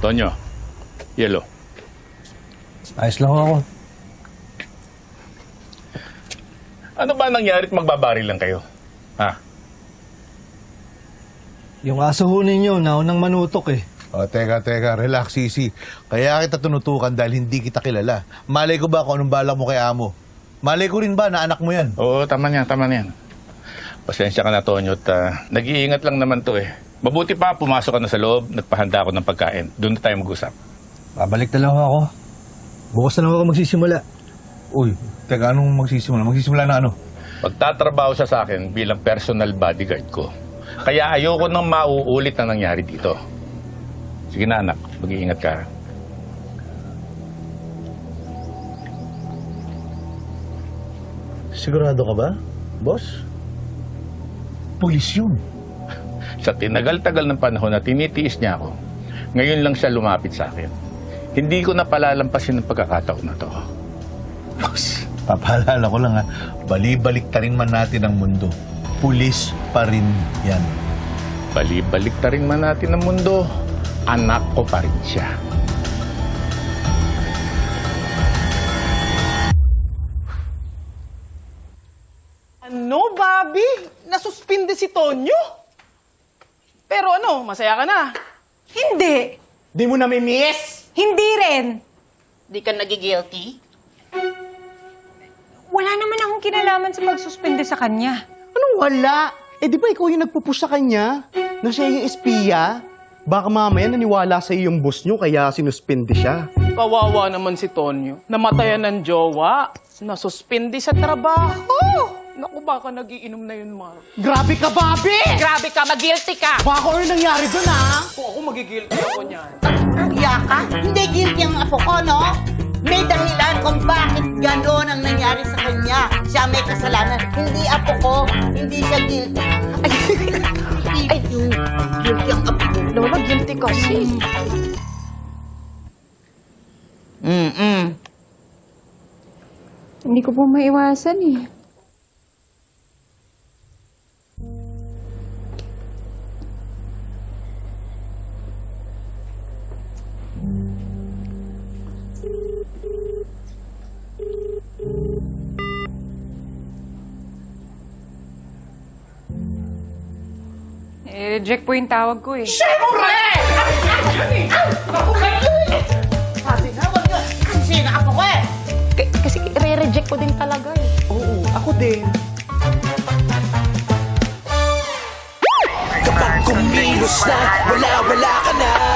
Tonyo, yellow. Ayos lang ako. Ano ba nangyari at magbabari lang kayo? Ha? Yung aso ho ninyo, naunang manutok eh. O, teka, teka, relax, Sisi. Kaya kita tunutukan dahil hindi kita kilala. Malay ko ba kung anong balak mo kay amo? Malay ko rin ba na anak mo yan? Oo, tama niyan, tama niyan. Pasensya ka na, Tonyo, at ah, nag-iingat lang naman to eh. Mabuti pa, pumasok ka na sa loob, nagpahanda ako ng pagkain. Doon na tayo mag-usap. Babalik na lang ako. Bukas na lang ako magsisimula. Uy, teka, anong magsisimula? Magsisimula na ano? Magtatrabaho siya sa akin bilang personal bodyguard ko. Kaya ayoko nang mauulit na nangyari dito. Sige na, anak. Mag-iingat ka. Sigurado ka ba, boss? Pulis yun. Sa tinagal-tagal ng panahon na tinitiis niya ako, ngayon lang siya lumapit sa akin. Hindi ko na palalampasin ng pagkakataon na to. Boss, papaalala ko lang ha, balibalik ta rin man natin ang mundo. Pulis pa rin yan. Balibalik ta rin man natin ang mundo, anak ko pa rin siya. Ano, Bobby? Nasuspinde si Tonyo? Pero ano, masaya ka na. Hindi. Di mo nami-miss? Hindi rin. Di ka nagigilty? Wala naman akong kinalaman sa pagsuspende sa kanya. Anong wala? Eh di ba ikaw yung nagpupush sa kanya? Na siya yung espiya? Baka mamaya naniwala sa yung boss nyo kaya sinuspindi siya. Kawawa naman si Tonyo. Namatayan ng jowa. Nasuspindi sa trabaho. Naku, baka nagiinom na yun, Mark. Grabe ka, Bobby! Grabe ka, mag-guilty ka! Baka ano nangyari doon, ha? Kung ako magigilty ako niyan. Iya ka? Hindi guilty ang apo ko, no? May dahilan kung bakit gano'n ang nangyari sa kanya. Siya may kasalanan. Hindi apo ko. Hindi siya guilty. Ay, ay, guilty ang apo ko. Lola, guilty kasi. Mm-mm. Hindi ko po maiwasan eh. Eh, reject po yung tawag ko eh. Sabi nga, ko din talaga eh. Oo, ako din. Kapag kumilos na, wala wala ka na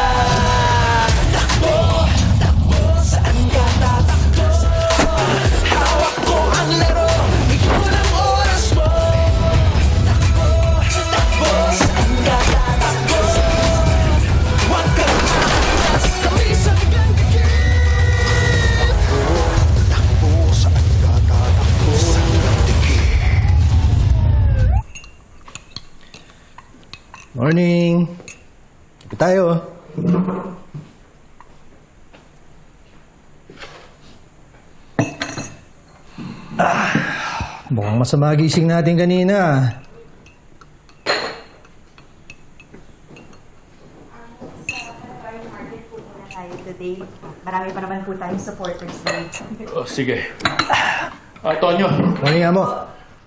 Morning! Ito tayo. Ah, mukhang masama gising natin kanina. tayo today. Marami pa naman po tayong supporters dito. Oh, sige. Ah, Tonyo, Morning, amo.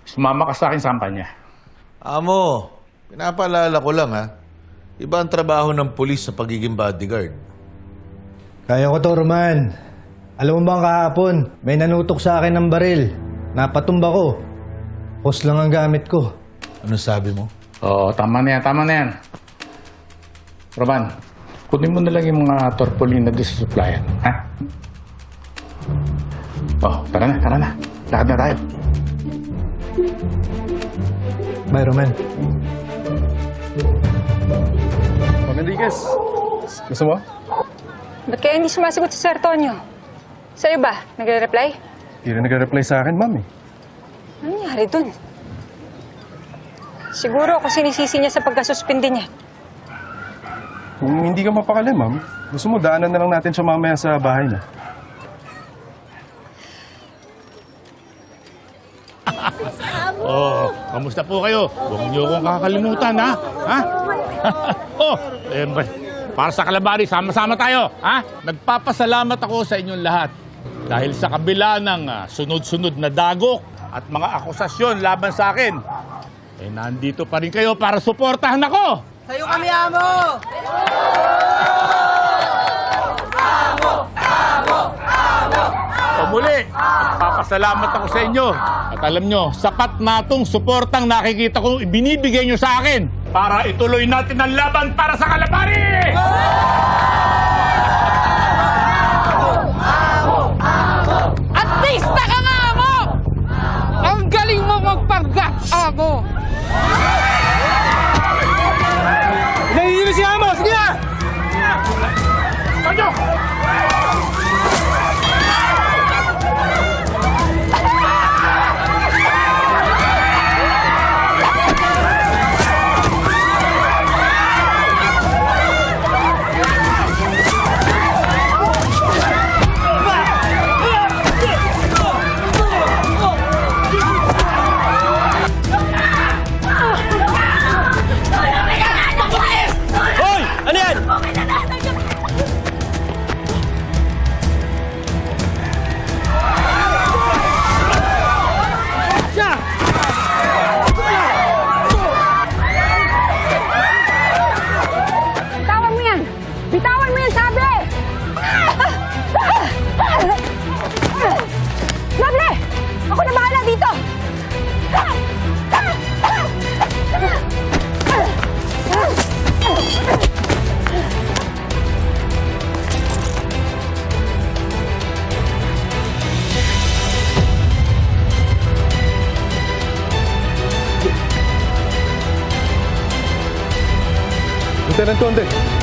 sumama ka sa akin sa kampanya. Amo, pinapaalala ko lang ha. Iba ang trabaho ng pulis sa pagiging bodyguard. Kaya ko to, Roman. Alam mo ba ang kahapon, may nanutok sa akin ng baril. Napatumba ko. Hose lang ang gamit ko. Ano sabi mo? Oo, tama na yan, tama na yan. Roman, kunin mo na lang yung mga torpolina doon sa supplier, ha? Oh, tara na, tara na. Lakad na tayo. Bye, Roman. Juan Enriquez, gusto mo? Ba't kaya hindi sumasagot si Sir Tonyo? Sa'yo ba? Nagre-reply? Hindi rin nagre-reply sa akin, ma'am eh. Ano nangyari dun? Siguro ako sinisisi niya sa pagkasuspindi niya. Kung hindi ka mapakali, ma'am, gusto mo daanan na lang natin siya mamaya sa bahay niya. Kamusta po kayo? Huwag niyo akong kakalimutan, ha? Ha? oh, eh, Para sa kalabari, sama-sama tayo. Ha? Nagpapasalamat ako sa inyong lahat. Dahil sa kabila ng ah, sunod-sunod na dagok at mga akusasyon laban sa akin, eh nandito pa rin kayo para suportahan ako. Sa'yo kami, amo! O muli, nagpapasalamat ako sa inyo. At alam nyo, sapat na itong suportang nakikita kong ibinibigay nyo sa akin para ituloy natin ang laban para sa kalabari! Artista ka nga mo! Ang galing mo magpaggat, amo! Nahihilo si Amo! Sige na! Tanyo! Lieutenant Conde.